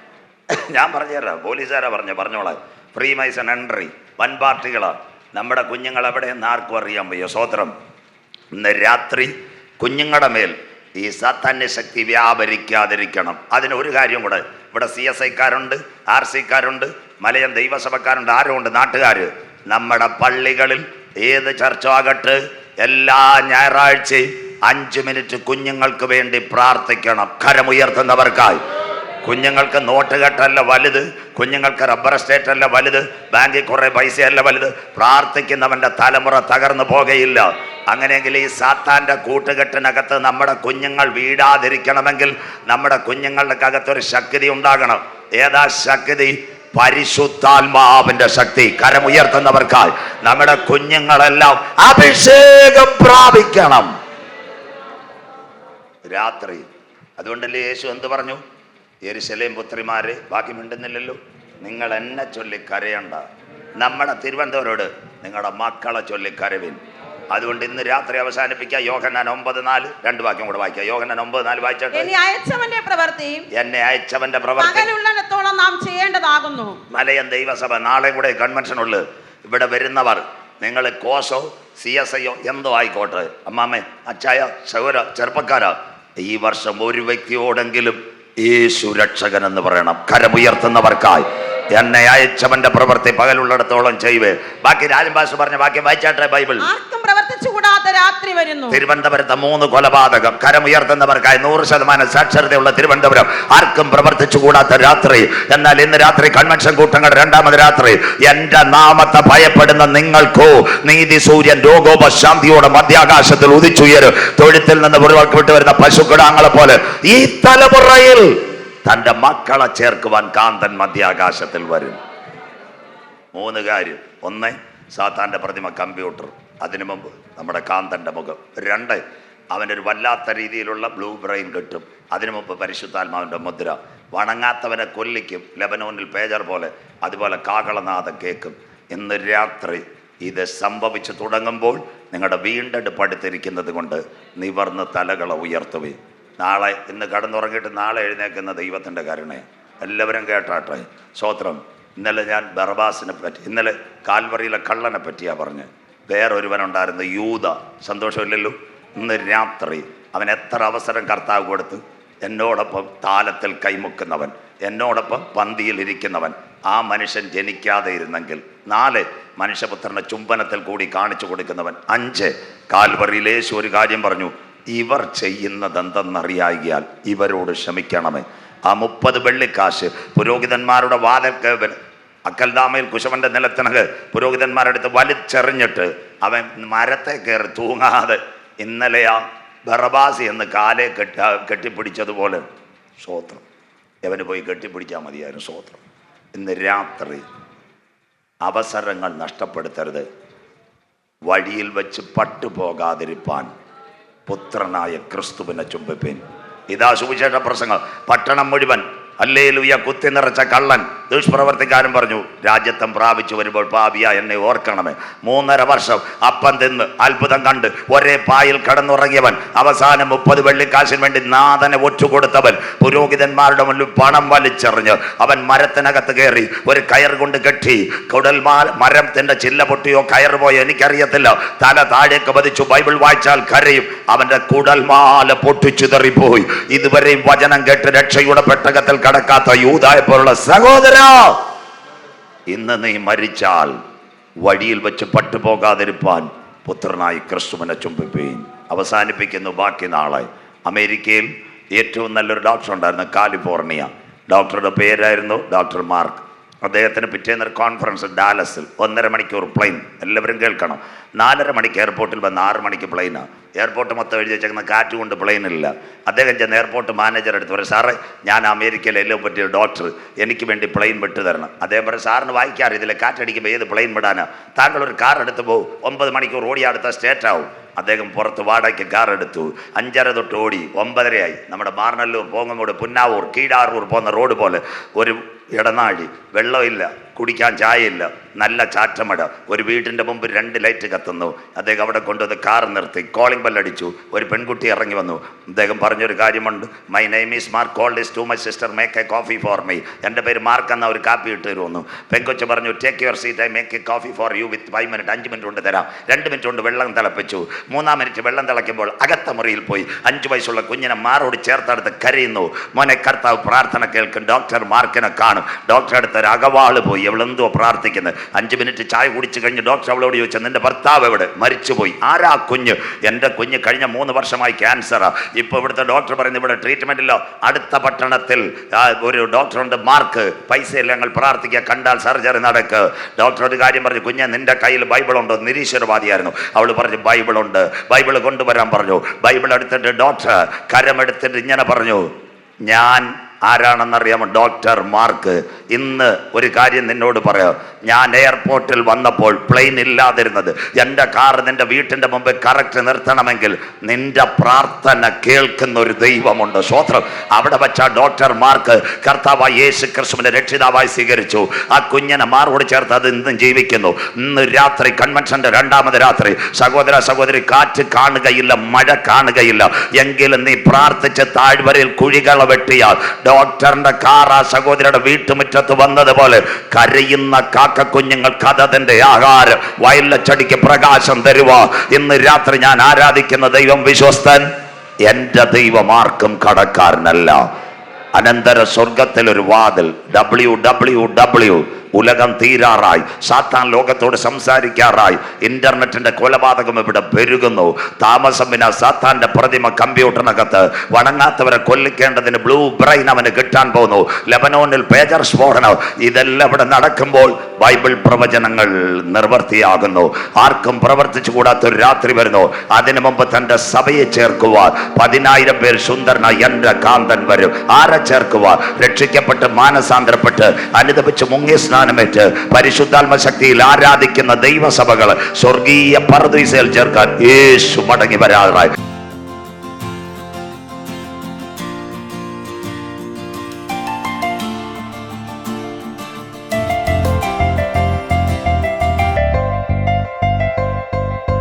ഞാൻ പറഞ്ഞുതരാം. പോലീസുകാരാ പറഞ്ഞു പറഞ്ഞോളാം. ഫ്രീ മൈസൺ എൻട്രി വൻ പാർട്ടികളാണ് നമ്മുടെ കുഞ്ഞുങ്ങൾ എവിടെയെന്ന് ആർക്കും അറിയാൻ വയ്യ. സ്വോത്രം ഇന്ന് രാത്രി കുഞ്ഞുങ്ങളുടെ മേൽ ഈ സാത്താന്യ ശക്തി വ്യാപരിക്കാതിരിക്കണം. അതിന് ഒരു കാര്യം കൂടെ. ഇവിടെ സി എസ് ഐക്കാരുണ്ട് ആർ സിക്കാരുണ്ട് മലയം ദൈവസഭക്കാരുണ്ട്. ആരുമുണ്ട് നാട്ടുകാർ നമ്മുടെ പള്ളികളിൽ ഏത് ചർച്ച ആകട്ടെ എല്ലാ ഞായറാഴ്ചയും അഞ്ച് മിനിറ്റ് കുഞ്ഞുങ്ങൾക്ക് വേണ്ടി പ്രാർത്ഥിക്കണം. കരമുയർത്തുന്നവർക്കായി. കുഞ്ഞുങ്ങൾക്ക് നോട്ട് കെട്ടല്ല വലുത് കുഞ്ഞുങ്ങൾക്ക് റബ്ബർ എസ്റ്റേറ്റ് അല്ല വലുത് ബാങ്കിൽ കുറേ പൈസയല്ല വലുത്. പ്രാർത്ഥിക്കുന്നവന്റെ തലമുറ തകർന്നു പോകുകയില്ല. അങ്ങനെയെങ്കിൽ ഈ സാത്താന്റെ കൂട്ടുകെട്ടിനകത്ത് നമ്മുടെ കുഞ്ഞുങ്ങൾ വീടാതിരിക്കണമെങ്കിൽ നമ്മുടെ കുഞ്ഞുങ്ങളുടെ അകത്തൊരു ശക്തി ഉണ്ടാകണം. ഏതാ ശക്തി? പരിശുദ്ധാത്മാവിന്റെ ശക്തി. കരമുയർത്തുന്നവർക്കായി നമ്മുടെ കുഞ്ഞുങ്ങളെല്ലാം അഭിഷേകം പ്രാപിക്കണം. രാത്രി. അതുകൊണ്ടല്ലേ യേശു എന്ത് പറഞ്ഞു? യെരുശലേം പുത്രിമാരെ ബാക്കി മിണ്ടുന്നില്ലല്ലോ നിങ്ങൾ എന്നെ ചൊല്ലി കരയണ്ട. നമ്മുടെ തിരുവനന്തപുരോട് നിങ്ങളുടെ മക്കളെ ചൊല്ലി കരവിൻ. അതുകൊണ്ട് ഇന്ന് രാത്രി അവസാനിപ്പിക്കുക. യോഹന്നാൻ ഒമ്പത് നാല്. രണ്ട് വാക്യം കൂടെ വായിക്കാം യോഹന്നാൻ ഒമ്പത് നാല് വായിച്ചോട്ടെ? ഇനി അയച്ചവന്റെ പ്രവൃത്തിയും എന്നെ അയച്ചവന്റെ പകലുള്ളിടത്തോളം നാം ചെയ്യേണ്ടതാകുന്നു. മലയൻ ദൈവസഭ നാളെ കൂടെ കൺവെൻഷനുള്ളു. ഇവിടെ വരുന്നവർ നിങ്ങൾ കോസോ സി എസ് ഐയോ എന്തോ ആയിക്കോട്ടെ. അമ്മാമ്മേ അച്ചായ സഹോര ചെറുപ്പക്കാരാ. ഈ വർഷം ഒരു വ്യക്തിയോടെങ്കിലും യേശു രക്ഷകൻ എന്ന് പറയണം. കരമുയർത്തുന്നവർക്കായി. എന്നെ അയച്ചവന്റെ പ്രവൃത്തി പകലുള്ളിടത്തോളം ചെയ്യുവേ ബാക്കി രാജൻ ബാസ് പറഞ്ഞ ബാക്കി വായിച്ചാട്ടെ ബൈബിൾ. പ്രവർത്തിച്ചുകൂടാത്ത രാത്രി വരുന്നു. തിരുവനന്തപുരത്തെ മൂന്ന് കൊലപാതകം. കരമുയർത്തുന്നവർക്കായി നൂറ് ശതമാനം സാക്ഷരതയുള്ള തിരുവനന്തപുരം. ആർക്കും പ്രവർത്തിച്ചു കൂടാത്ത രാത്രി. എന്നാൽ ഇന്ന് രാത്രി കൺവെൻഷൻ കൂട്ടങ്ങൾ രണ്ടാമത് രാത്രി. എന്റെ നാമത്തെ ഭയപ്പെടുന്ന നിങ്ങൾക്കോ നീതി സൂര്യൻ രോഗോപശാന്തിയോടെ മധ്യാകാശത്തിൽ ഉദിച്ചുയരും. തൊഴുത്തിൽ നിന്ന് പുറപ്പെട്ടു വരുന്ന പശുക്കിടാങ്ങളെ പോലെ ഈ തലമുറയിൽ തന്റെ മക്കളെ ചേർക്കുവാൻ കാന്തൻ മധ്യാകാശത്തിൽ വരും. മൂന്ന് കാര്യം. ഒന്ന് സാത്താന്റെ പ്രതിമ കമ്പ്യൂട്ടർ അതിനു മുമ്പ് നമ്മുടെ കാന്തന്റെ മുഖം. രണ്ട് അവനൊരു വല്ലാത്ത രീതിയിലുള്ള ബ്ലൂ ബ്രെയിൻ കിട്ടും. അതിനു മുമ്പ് പരിശുദ്ധാത്മാവിന്റെ മുദ്ര. വണങ്ങാത്തവനെ കൊല്ലിക്കും. ലെബനോനിൽ പേജർ പോലെ അതുപോലെ കാകളനാഥം കേൾക്കും ഇന്ന് രാത്രി ഇത് സംഭവിച്ചു തുടങ്ങുമ്പോൾ നിങ്ങളുടെ വീണ്ടെടുപ്പ് അടുത്തിരിക്കുന്നത് കൊണ്ട് നിവർന്ന് തലകളെ ഉയർത്തുകയും നാളെ ഇന്ന് കടന്നുറങ്ങിയിട്ട് നാളെ എഴുന്നേക്കുന്ന ദൈവത്തിന്റെ കരുണയെ എല്ലാവരും കേട്ടാട്ടെ. സ്വോത്രം ഇന്നലെ ഞാൻ ബർബാസിനെ പറ്റി ഇന്നലെ കാൽവറിയിലെ കള്ളനെ പറ്റിയാണ് പറഞ്ഞ് വേറൊരുവനുണ്ടായിരുന്നു യൂത. സന്തോഷമില്ലല്ലോ? ഇന്ന് രാത്രി അവൻ എത്ര അവസരം കർത്താവ് കൊടുത്തു എന്നോടൊപ്പം താലത്തിൽ കൈമുക്കുന്നവൻ എന്നോടൊപ്പം പന്തിയിൽ ഇരിക്കുന്നവൻ. ആ മനുഷ്യൻ ജനിക്കാതെ ഇരുന്നെങ്കിൽ നാല് മനുഷ്യപുത്രനെ ചുംബനത്തിൽ കൂടി കാണിച്ചു കൊടുക്കുന്നവൻ. അഞ്ച് കാൽവറിയിലേശു ഒരു കാര്യം പറഞ്ഞു ഇവർ ചെയ്യുന്നതെന്തെന്നറിയാകിയാൽ ഇവരോട് ക്ഷമിക്കണമേ. ആ മുപ്പത് വെള്ളിക്കാശ് പുരോഹിതന്മാരുടെ വാതൽ അക്കൽദാമയിൽ കുശവന്റെ നിലത്തിനക് പുരോഹിതന്മാരുടെ അടുത്ത് വലിച്ചെറിഞ്ഞിട്ട് അവൻ മരത്തെ കയറി തൂങ്ങാതെ ഇന്നലെയാ ബറബാസി എന്ന് കാലെ കെട്ടി കെട്ടിപ്പിടിച്ചതുപോലെ സ്വോത്രം. എവന് പോയി കെട്ടിപ്പിടിച്ചാൽ മതിയായിരുന്നു സ്വോത്രം. ഇന്ന് രാത്രി അവസരങ്ങൾ നഷ്ടപ്പെടുത്തരുത്. വഴിയിൽ വെച്ച് പട്ടുപോകാതിരിപ്പാൻ പുത്രനായ ക്രിസ്തുവിനെ ചുംബിപ്പിൻ. ഇതാ സുവിശേഷ പ്രസംഗം. പട്ടണം മുഴുവൻ അല്ലേ ലുയ കുത്തി നിറച്ച കള്ളൻ. ദുഷ്പ്രവർത്തിക്കാരൻ പറഞ്ഞു രാജ്യത്തം പ്രാപിച്ചു വരുമ്പോൾ പാപിയ എന്നെ ഓർക്കണമേ. മൂന്നര വർഷം അപ്പം തിന്ന് അത്ഭുതം കണ്ട് ഒരേ പായിൽ കടന്നുറങ്ങിയവൻ അവസാനം മുപ്പത് വെള്ളിക്കാശിന് വേണ്ടി നാഥനെ ഒറ്റുകൊടുത്തവൻ പുരോഹിതന്മാരുടെ മുന്നിൽ പണം വലിച്ചെറിഞ്ഞ് അവൻ മരത്തിനകത്ത് കയറി ഒരു കയർ കൊണ്ട് കെട്ടി. കുടൽമാ മരത്തിന്റെ ചില്ല പൊട്ടിയോ കയർ പോയോ എനിക്കറിയത്തില്ല. തല താഴേക്ക് പതിച്ചു ബൈബിൾ വായിച്ചാൽ കരയും. അവന്റെ കുടൽമാല പൊട്ടിച്ചിതറിപ്പോയി. ഇതുവരെയും വചനം കേട്ട് രക്ഷയുടെ പെട്ടകത്തിൽ കടക്കാത്ത യൂതായ പോലുള്ള സഹോദര ഇന്ന് നീ മരിച്ചാൽ വഴിയിൽ വെച്ച് പട്ടുപോകാതിരിപ്പാൻ പുത്രനായി ക്രിസ്തുവിനെ ചുംബിപ്പീൻ. അവസാനിപ്പിക്കുന്നു ബാക്കി നാളെ. അമേരിക്കയിൽ ഏറ്റവും നല്ലൊരു ഡോക്ടർ ഉണ്ടായിരുന്നു കാലിഫോർണിയ. ഡോക്ടറുടെ പേരായിരുന്നു ഡോക്ടർ മാർക്ക് അദ്ദേഹത്തിന് പിറ്റേന്ന് കോൺഫറൻസ് ഡാലസിൽ ഒന്നര മണിക്കൂർ പ്ലെയിൻ എല്ലാവരും കേൾക്കണം. നാലര മണിക്ക് എയർപോർട്ടിൽ വന്ന് ആറ് മണിക്ക് പ്ലെയിനാണ് എയർപോർട്ട് മൊത്തം എഴുതി വെച്ചേക്കുന്ന കാറ്റ് കൊണ്ട് പ്ലെയിനില്ല അദ്ദേഹം ചെന്ന് എയർപോർട്ട് മാനേജർ എടുത്ത് പറയും സാറേ ഞാൻ അമേരിക്കയിലെ എല്ലാം പറ്റിയ ഡോക്ടർ എനിക്ക് വേണ്ടി പ്ലെയിൻ വിട്ടു തരണം. അദ്ദേഹം പറയും സാറിന് വായിക്കാറ് ഇതിൽ കാറ്റടിക്കുമ്പോൾ ഏത് പ്ലെയിൻ വിടാനാ? താങ്കൾ ഒരു കാർ എടുത്ത് പോകും ഒമ്പത് മണിക്കൂർ ഓടി അടുത്ത സ്റ്റേറ്റ് ആവും. അദ്ദേഹം പുറത്ത് വാടകയ്ക്ക് കാർ എടുത്തു. അഞ്ചര തൊട്ട് ഓടി. ഒമ്പതരയായി. നമ്മുടെ മാർനല്ലൂർ പോങ്ങമൂട് പുന്നാവൂർ കീഴാറൂർ പോകുന്ന റോഡ് പോലെ ഒരു ഇടനാഴി. വെള്ളമില്ല. കുടിക്കാൻ ചായയില്ല. നല്ല ചാറ്റമട. ഒരു വീടിന്റെ മുമ്പ് രണ്ട് ലൈറ്റ് കത്തുന്നു. അദ്ദേഹം അവിടെ കൊണ്ടുവന്ന് കാർ നിർത്തി. കോളിംഗ് ബെല്ലടിച്ചു ഒരു പെൺകുട്ടി ഇറങ്ങി വന്നു. അദ്ദേഹം പറഞ്ഞൊരു കാര്യമുണ്ട്. My name is Mark called is to my sister make a coffee for my എന്റെ പേര് മാർക്ക് എന്ന ഒരു കാപ്പി ഇട്ട് തരുമെന്നു. പെൺകൊച്ച് പറഞ്ഞു take your seat I make a coffee for you with five minute അഞ്ച് മിനിറ്റ് കൊണ്ട് തരാം. രണ്ട് മിനിറ്റ് കൊണ്ട് വെള്ളം തിളപ്പിച്ചു. മൂന്നാം മിനിറ്റ് വെള്ളം തിളയ്ക്കുമ്പോൾ അകത്ത മുറിയിൽ പോയി. അഞ്ച് വയസ്സുള്ള കുഞ്ഞിനെ മാറോട് ചേർത്തെടുത്ത് കരയുന്നു. മോനെ കർത്താവ് പ്രാർത്ഥന കേൾക്കും. ഡോക്ടർ മാർക്കിനെ കാണും. ഡോക്ടറെ അടുത്ത് ഒരു അകവാൾ പോയി. അവളെന്തോ പ്രാർത്ഥിക്കുന്നത് അഞ്ച് മിനിറ്റ് ചായ കുടിച്ച് കഴിഞ്ഞ് ഡോക്ടർ അവളോട് ചോദിച്ചു നിന്റെ ഭർത്താവ് എവിടെ? മരിച്ചുപോയി. ആരാ കുഞ്ഞ്? എന്റെ കുഞ്ഞ് കഴിഞ്ഞ മൂന്ന് വർഷമായി ക്യാൻസറാ. ഇപ്പോൾ ഇവിടുത്തെ ഡോക്ടർ പറയുന്നത് ഇവിടെ ട്രീറ്റ്മെന്റ് ഇല്ല. അടുത്ത പട്ടണത്തിൽ ഒരു ഡോക്ടറുണ്ട്. മാർക്ക്. പൈസയില്ല. ഞങ്ങൾ പ്രാർത്ഥിക്കുക. കണ്ടാൽ സർജറി നടക്ക്. ഡോക്ടർ ഒരു കാര്യം പറഞ്ഞു കുഞ്ഞ് നിന്റെ കയ്യിൽ ബൈബിൾ ബൈബിളുണ്ടോ നിരീശ്വരവാദിയായിരുന്നു. അവൾ പറഞ്ഞു ബൈബിൾ ഉണ്ട്. ബൈബിൾ കൊണ്ടുവരാൻ പറഞ്ഞു. ബൈബിൾ എടുത്തിട്ട് ഡോക്ടർ കരമെടുത്തിട്ട് ഇങ്ങനെ പറഞ്ഞു ഞാൻ ആരാണെന്നറിയാമോ? Doctor Mark. ഇന്ന് ഒരു കാര്യം നിന്നോട് പറയാം. ഞാൻ എയർപോർട്ടിൽ വന്നപ്പോൾ പ്ലെയിൻ ഇല്ലാതിരുന്നത്. എന്റെ കാർ നിന്റെ വീട്ടിന്റെ മുമ്പ് കറക്റ്റ് നിർത്തണമെങ്കിൽ നിന്റെ പ്രാർത്ഥന കേൾക്കുന്ന ഒരു ദൈവമുണ്ട്. സ്വത്രം അവിടെ വെച്ച ഡോക്ടർമാർക്ക് കർത്താവായി യേശു ക്രിസ്തുവിനെ രക്ഷിതാവായി സ്വീകരിച്ചു. ആ കുഞ്ഞിനെ മാറോട് ചേർത്ത് അത് ഇന്നും ജീവിക്കുന്നു. ഇന്ന് രാത്രി കൺവെൻഷന്റെ രണ്ടാമത് രാത്രി. സഹോദര സഹോദരി കാറ്റ് കാണുകയില്ല മഴ കാണുകയില്ല. എങ്കിലും നീ പ്രാർത്ഥിച്ച് താഴ്വരയിൽ കുഴികള വെട്ടിയാൽ ഡോക്ടറിന്റെ കാർ ആ സഹോദരിയുടെ വീട്ടുമുറ്റത്ത് വന്നതുപോലെ കരയുന്ന കാക്ക കുഞ്ഞുങ്ങൾ കഥതിന്റെ ആഹാരം വയലച്ചടിക്ക് പ്രകാശം തരുവ. ഇന്ന് രാത്രി ഞാൻ ആരാധിക്കുന്ന ദൈവം വിശ്വസ്തൻ. എന്റെ ദൈവം ആർക്കും കടക്കാരനല്ല. അനന്തര സ്വർഗത്തിൽ ഒരു വാതിൽ. ഡബ്ല്യു ഡബ്ല്യു ഡബ്ല്യു ഉലകം തീരാറായി. സാത്താൻ ലോകത്തോട് സംസാരിക്കാറായി. ഇന്റർനെറ്റിന്റെ കൊലപാതകം ഇവിടെ പെരുകുന്നു. താമസം വിന സാത്താന്റെ പ്രതിമ കമ്പ്യൂട്ടറിനകത്ത്. വണങ്ങാത്തവരെ കൊല്ലിക്കേണ്ടതിന് ബ്ലൂ ബ്രെയിൻ അവന് കിട്ടാൻ പോകുന്നു. ലെബനോണിൽ പേജർ സ്ഫോടനം. ഇതെല്ലാം ഇവിടെ നടക്കുമ്പോൾ ബൈബിൾ പ്രവചനങ്ങൾ നിർവർത്തിയാകുന്നു ആർക്കും പ്രവർത്തിച്ചു കൂടാത്ത ഒരു രാത്രി വരുന്നു. അതിനു മുമ്പ് തന്റെ സഭയെ ചേർക്കുവാൻ. പതിനായിരം പേർ സുന്ദരന എന്റെ കാന്തൻ വരും. ആരെ ചേർക്കുവാൻ? രക്ഷിക്കപ്പെട്ട് മാനസാന്തരപ്പെട്ട് അനുദപിച്ച് മുങ്ങിയ സ്നാനമേറ്റ് പരിശുദ്ധാത്മ ശക്തിയിൽ ആരാധിക്കുന്ന ദൈവസഭകൾ സ്വർഗീയ പർദീസയിൽ ചേർക്കാൻ യേശു മടങ്ങി വരാറായി.